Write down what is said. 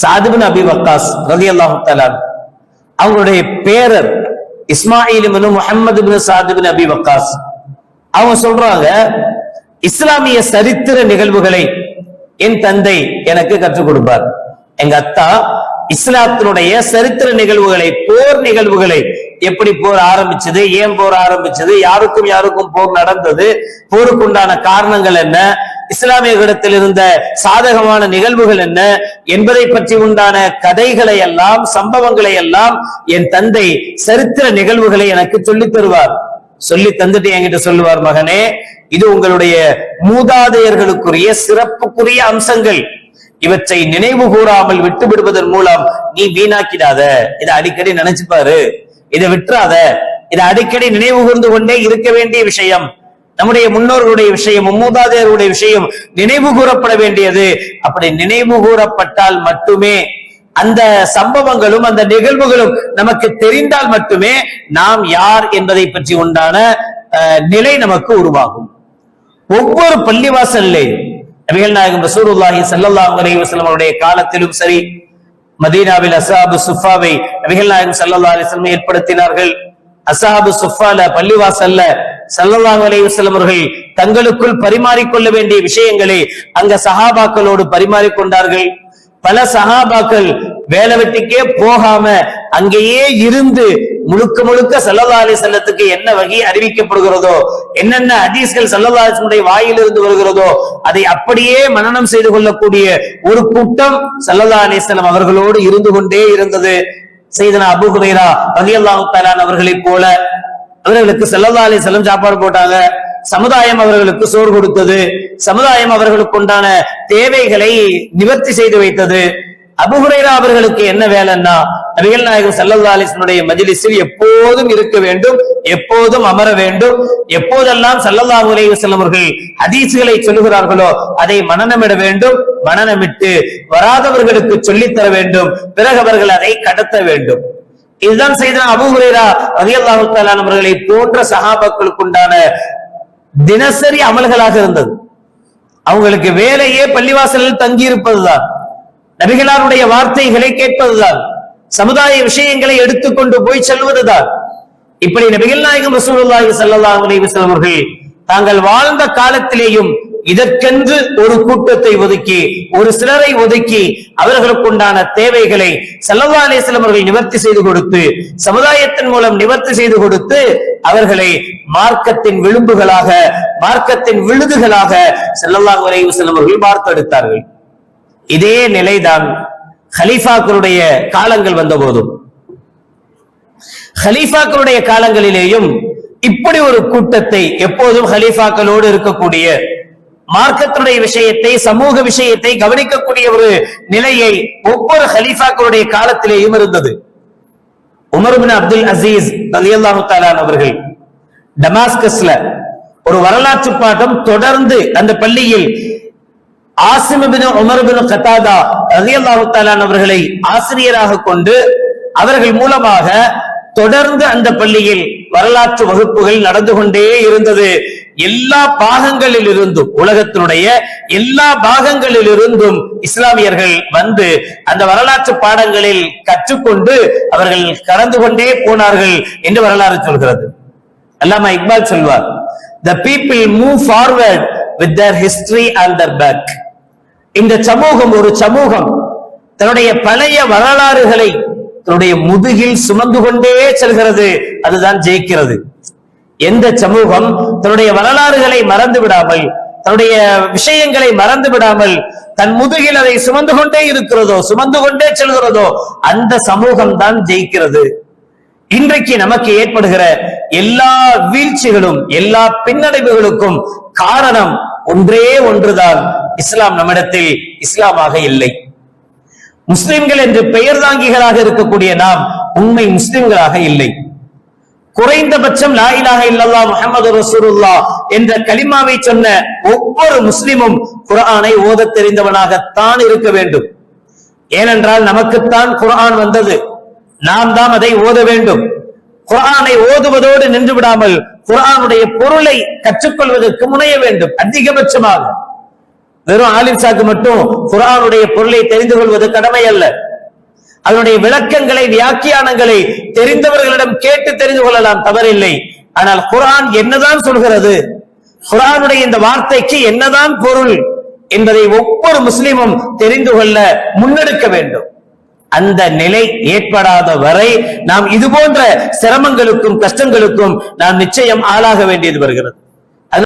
சாதிபின் அபி வக்காஸ் ரதி அல்லாஹு அவங்களுடைய பேரர் இஸ்மாயில் முகமது பின் சாதிபின் அபி வக்காஸ். அவங்க சொல்றாங்க இஸ்லாமிய சரித்திர நிகழ்வுகளை என் தந்தை எனக்கு கற்றுக் கொடுப்பார். எங்க அத்தா இஸ்லாத்தினுடைய சரித்திர நிகழ்வுகளை போர் நிகழ்வுகளை எப்படி போர் ஆரம்பிச்சது ஏன் போர் ஆரம்பிச்சது யாருக்கும் யாருக்கும் போர் நடந்தது போருக்குண்டான காரணங்கள் என்ன இஸ்லாமியர்களிடத்தில் இருந்த சாதகமான நிகழ்வுகள் என்ன என்பதை பற்றி உண்டான கதைகளை எல்லாம் சம்பவங்களை எல்லாம் என் தந்தை சரித்திர நிகழ்வுகளை எனக்கு சொல்லித் தருவார். சொல்லி தந்துட்டு என்கிட்ட சொல்லுவார் மகனே இது உங்களுடைய மூதாதையர்களுக்குரிய சிறப்புக்குரிய அம்சங்கள். இவற்றை நினைவு கூறாமல் விட்டு விடுவதன் மூலம் நீ வீணாக்கிடாத. இதை அடிக்கடி நினைச்சு பாரு இதை விட்டுறாத. இதை அடிக்கடி நினைவு கூர்ந்து கொண்டே இருக்க வேண்டிய விஷயம். நம்முடைய முன்னோர்களுடைய விஷயம் மூதாதையருடைய விஷயம் நினைவு கூறப்பட வேண்டியது. அப்படி நினைவு கூறப்பட்டால் மட்டுமே அந்த சம்பவங்களும் அந்த நிகழ்வுகளும் நமக்கு தெரிந்தால் மட்டுமே நாம் யார் என்பதை பற்றி உண்டான அஹ், நிலை நமக்கு உருவாகும். ஒவ்வொரு பள்ளிவாசல்லையும் நபிகள் நாயகம் ரசூலுல்லாஹி ஸல்லல்லாஹு அலைஹி வஸல்லம் அவருடைய காலத்திலும் சரி மதீனாவில் அசாபு சுஃபாவை நபிகள் நாயகம் ஸல்லல்லாஹு அலிஸ்லம் ஏற்படுத்தினார்கள். அசாபு சுஃபால பள்ளிவாசல்ல ஸல்லல்லாஹு அலையுசல்லம் அவர்கள் தங்களுக்குள் பரிமாறிக்கொள்ள வேண்டிய விஷயங்களை அங்க சஹாபாக்களோடு பரிமாறிக்கொண்டார்கள். பல சஹாபாக்கள் வேலை வெட்டிக்கே போகாம அங்கேயே இருந்து முழுக்க முழுக்க சல்லல்லா அலி செல்லத்துக்கு என்ன வகை அறிவிக்கப்படுகிறதோ என்னென்ன ஹதீஸ்கள் சல்லல்லா அலிசனுடைய வாயிலிருந்து வருகிறதோ அதை அப்படியே மனனம் செய்து கொள்ளக்கூடிய ஒரு கூட்டம் சல்லல்லா அலிஸ்லாம் அவர்களோடு இருந்து கொண்டே இருந்தது. செய்தனா அபு ஹுரைரா ரலியல்லாஹு தஆலா அவர்களைப் போல அவர்களுக்கு செல்லதா அலி செல்லம் சாப்பாடு போட்டாங்க. சமுதாயம் அவர்களுக்கு சோறு கொடுத்தது. சமுதாயம் அவர்களுக்கு உண்டான தேவைகளை நிவர்த்தி செய்து வைத்தது. அபுஹுரைரா அவர்களுக்கு என்ன வேலைன்னா நபிகள் நாயகம் சல்லல்லா அலிஸ்னுடைய மஜ்லிஸில் எப்போதும் இருக்க வேண்டும் எப்போதும் அமர வேண்டும். எப்போதெல்லாம் சல்லல்லாஹு உலக செல்லவர்கள் அதிசுகளை சொல்லுகிறார்களோ அதை மனநமிட வேண்டும் மனனமிட்டு வராதவர்களுக்கு சொல்லித் தர வேண்டும். பிறகு அவர்கள் அதை கடத்த வேண்டும். இதுதான் செய்த அபு ஹுரைரா ரலியல்லாஹு அவர்களை போன்ற சஹாபாக்களுக்கு உண்டான தினசரி அமல்களாக இருந்தது. அவங்களுக்கு வேலையே பள்ளிவாசலில் தங்கியிருப்பதுதான். நபிகளாருடைய வார்த்தைகளை கேட்பதுதான். சமுதாய விஷயங்களை எடுத்துக்கொண்டு போய் செல்வதுதான். இப்படி நபிகள் நாயகம் ரசூலுல்லாஹி ஸல்லல்லாஹு அலைஹி அவர்கள் தாங்கள் வாழ்ந்த காலத்திலேயும் இதற்கென்று ஒரு கூட்டத்தை ஒதுக்கி ஒரு சிலரை ஒதுக்கி அவர்களுக்குண்டான தேவைகளை செல்லவா அலேஸ்லம் அவர்கள் நிவர்த்தி செய்து கொடுத்து சமுதாயத்தின் மூலம் நிவர்த்தி செய்து கொடுத்து அவர்களை மார்க்கத்தின் விளிம்புகளாக மார்க்கத்தின் விழுதுகளாக சல்லல்லாஹு அலைஹி வஸல்லம் அவர்கள் பார்த்தெடுத்தார்கள் இதே நிலைதான் ஹலீஃபாக்களுடைய காலங்கள் வந்த போதும் ஹலீஃபாக்களுடைய காலங்களிலேயும் இப்படி ஒரு கூட்டத்தை எப்போதும் ஹலீஃபாக்களோடு இருக்கக்கூடிய மார்க்கத்துடைய விஷயத்தை சமூக விஷயத்தை கவனிக்கக்கூடிய ஒரு நிலையை ஒவ்வொரு ஹலீஃபாக்களுடைய காலத்திலேயும் இருந்தது. உமர் அப்துல் அசீஸ் ரலியல்லாஹு தஆலா அவர்கள் டமாஸ்கஸ்ல ஒரு வரலாற்று பாடம் தொடர்ந்து அந்த பள்ளியில் ஆசிம் பின் கத்தாதா ரலியல்லாஹு தஆலா அவர்களை ஆசிரியராக கொண்டு அவர்கள் மூலமாக தொடர்ந்து அந்த பள்ளியில் வரலாற்று வகுப்புகள் நடந்து கொண்டே இருந்தது. எல்லா பாகங்களில் இருந்தும் உலகத்தினுடைய எல்லா பாகங்களில் இருந்தும் இஸ்லாமியர்கள் வந்து அந்த வரலாற்று பாடங்களில் கற்றுக்கொண்டு அவர்கள் கடந்து கொண்டே போனார்கள் என்று வரலாறு சொல்கிறது. அல்லாமா இக்பால் சொல்வார் the people move forward with their history and their back இந்த சமூகம் ஒரு சமூகம். தன்னுடைய பழைய வரலாறுகளை தன்னுடைய முதுகில் சுமந்து கொண்டே செல்கிறது. அதுதான் ஜெயிக்கிறது. எந்த சமூகம் தன்னுடைய வரலாறுகளை மறந்து விடாமல் தன்னுடைய விஷயங்களை மறந்து விடாமல் தன் முதுகில் அதை சுமந்து கொண்டே இருக்கிறதோ சுமந்து கொண்டே செல்கிறதோ அந்த சமூகம் தான் ஜெயிக்கிறது. இன்றைக்கு நமக்கு ஏற்படுகிற எல்லா வீழ்ச்சிகளும் எல்லா பின்னடைவுகளுக்கும் காரணம் ஒன்றே ஒன்றுதான். இஸ்லாம் நம்மிடத்தில் இஸ்லாமாக இல்லை. முஸ்லிம்கள் என்று பெயர் தாங்கிகளாக இருக்கக்கூடிய நாம் உண்மை முஸ்லிம்களாக இல்லை. குறைந்தபட்சம் லாயிலாக இல்லல்லா முகமது ரசூருல்லா என்ற கலிமாவை சொன்ன ஒவ்வொரு முஸ்லிமும் குர்ஆனை ஓதத் தெரிந்தவனாகத்தான் இருக்க வேண்டும். ஏனென்றால் நமக்குத்தான் குரான் வந்தது. நாம் தான் அதை ஓத வேண்டும். குரானை ஓதுவதோடு நின்று விடாமல் குரானுடைய பொருளை கற்றுக்கொள்வதற்கு முனைய வேண்டும். அதிகபட்சமாக. வெறும் ஆலிம் சாக்கு மட்டும் குரானுடைய பொருளை தெரிந்து கொள்வது கடமை அல்ல அதனுடைய விளக்கங்களை வியாக்கியானங்களை தெரிந்தவர்களிடம் கேட்டு தெரிந்து கொள்ளலாம் தவறில்லை. ஆனால் குரான் என்னதான் சொல்கிறது? குரானுடைய இந்த வார்த்தைக்கு என்னதான் பொருள் என்பதை ஒவ்வொரு முஸ்லிமும் தெரிந்து கொள்ள முன்னெடுக்க வேண்டும். அந்த நிலை ஏற்படாத வரை நாம் இது போன்ற சிரமங்களுக்கும் கஷ்டங்களுக்கும் நாம் நிச்சயம் ஆளாக வேண்டியது வருகிறது.